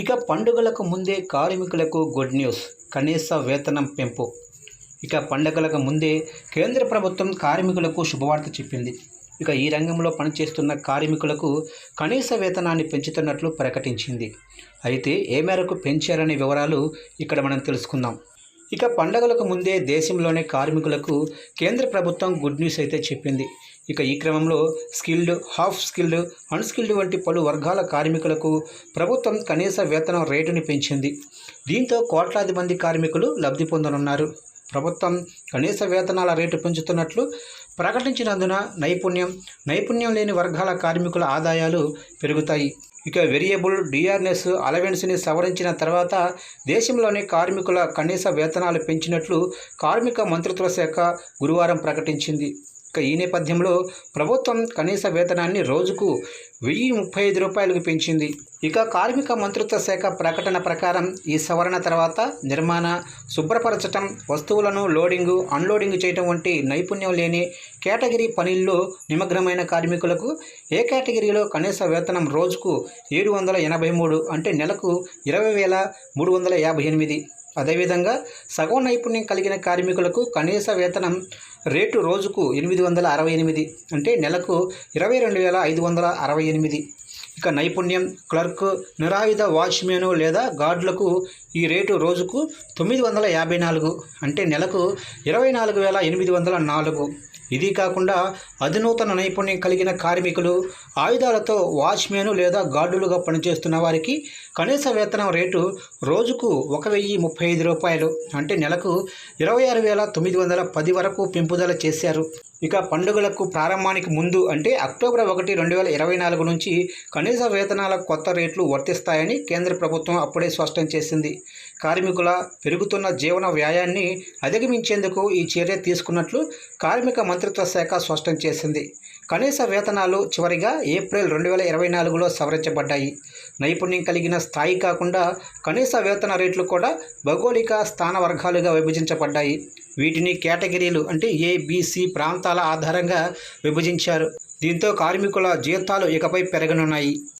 ఇక పండుగలకు ముందే కార్మికులకు గుడ్ న్యూస్ కనీస వేతనం పెంపు. ఇక పండుగలకు ముందే కేంద్ర ప్రభుత్వం కార్మికులకు శుభవార్త చెప్పింది. ఇక ఈ రంగంలో పనిచేస్తున్న కార్మికులకు కనీస వేతనాన్ని పెంచుతున్నట్లు ప్రకటించింది. అయితే ఏ మేరకు పెంచారనే వివరాలు ఇక్కడ మనం తెలుసుకుందాం. ఇక పండగలకు ముందే దేశంలోనే కార్మికులకు కేంద్ర ప్రభుత్వం గుడ్ న్యూస్ అయితే చెప్పింది. ఇక ఈ క్రమంలో స్కిల్డ్ హాఫ్ స్కిల్డ్ అన్స్కిల్డ్ వంటి పలు వర్గాల కార్మికులకు ప్రభుత్వం కనీస వేతనం రేటుని పెంచింది. దీంతో కోట్లాది మంది కార్మికులు లబ్ధి పొందనున్నారు. ప్రభుత్వం కనీస వేతనాల రేటు పెంచుతున్నట్లు ప్రకటించినందున నైపుణ్యం నైపుణ్యం లేని వర్గాల కార్మికుల ఆదాయాలు పెరుగుతాయి. ఇక వేరియబుల్ డిఆర్ఎస్ అలవెన్స్ని సవరించిన తర్వాత దేశంలోని కార్మికుల కనీస వేతనాలు పెంచినట్లు కార్మిక మంత్రిత్వ శాఖ గురువారం ప్రకటించింది. ఈ నేపథ్యంలో ప్రభుత్వం కనీస వేతనాన్ని రోజుకు వెయ్యి ముప్పై ఐదు రూపాయలకు పెంచింది. ఇక కార్మిక మంత్రిత్వ శాఖ ప్రకటన ప్రకారం ఈ సవరణ తర్వాత నిర్మాణ శుభ్రపరచటం వస్తువులను లోడింగు అన్లోడింగ్ చేయటం వంటి నైపుణ్యం లేని కేటగిరీ పనుల్లో నిమగ్నమైన కార్మికులకు ఏ కేటగిరీలో కనీస వేతనం రోజుకు ఏడు వందల ఎనభై మూడు అంటే నెలకు ఇరవై వేల మూడు వందల యాభై ఎనిమిది. అదేవిధంగా సగం నైపుణ్యం కలిగిన కార్మికులకు కనీస వేతనం రేటు రోజుకు ఎనిమిది వందల అరవై ఎనిమిది అంటే నెలకు ఇరవై రెండు వేల ఐదు వందల అరవై ఎనిమిది. ఇక నైపుణ్యం క్లర్క్ నిరాయుధ వాచ్మెన్ లేదా గార్డులకు ఈ రేటు రోజుకు తొమ్మిది వందల యాభై నాలుగు అంటే నెలకు ఇరవై నాలుగు వేల ఎనిమిది వందల నాలుగు. ఇది కాకుండా అధునూతన నైపుణ్యం కలిగిన కార్మికులు ఆయుధాలతో వాచ్మెన్ లేదా గార్డులుగా పనిచేస్తున్న వారికి కనీస వేతనం రేటు రోజుకు ఒక వెయ్యి ముప్పై ఐదు రూపాయలు అంటే నెలకు ఇరవై ఆరు వేల తొమ్మిది వందల పది వరకు పెంపుదల చేశారు. ఇక పండుగలకు ప్రారంభానికి ముందు అంటే అక్టోబర్ ఒకటి రెండు వేల ఇరవై నాలుగు నుంచి కనీస వేతనాల కొత్త రేట్లు వర్తిస్తాయని కేంద్ర ప్రభుత్వం అప్పుడే స్పష్టం చేసింది. కార్మికుల పెరుగుతున్న జీవన వ్యయాన్ని అధిగమించేందుకు ఈ చర్య తీసుకున్నట్లు కార్మిక మంత్రిత్వ శాఖ స్పష్టం చేసింది. కనీస వేతనాలు చివరిగా ఏప్రిల్ రెండు వేల ఇరవై నాలుగులో సవరించబడ్డాయి. నైపుణ్యం కలిగిన స్థాయి కాకుండా కనీస వేతన రేట్లు కూడా భౌగోళిక స్థాన వర్గాలుగా విభజించబడ్డాయి. వీటిని కేటగిరీలు అంటే ఏబిసి ప్రాంతాల ఆధారంగా విభజించారు. దీంతో కార్మికుల జీతాలు ఇకపై పెరగనున్నాయి.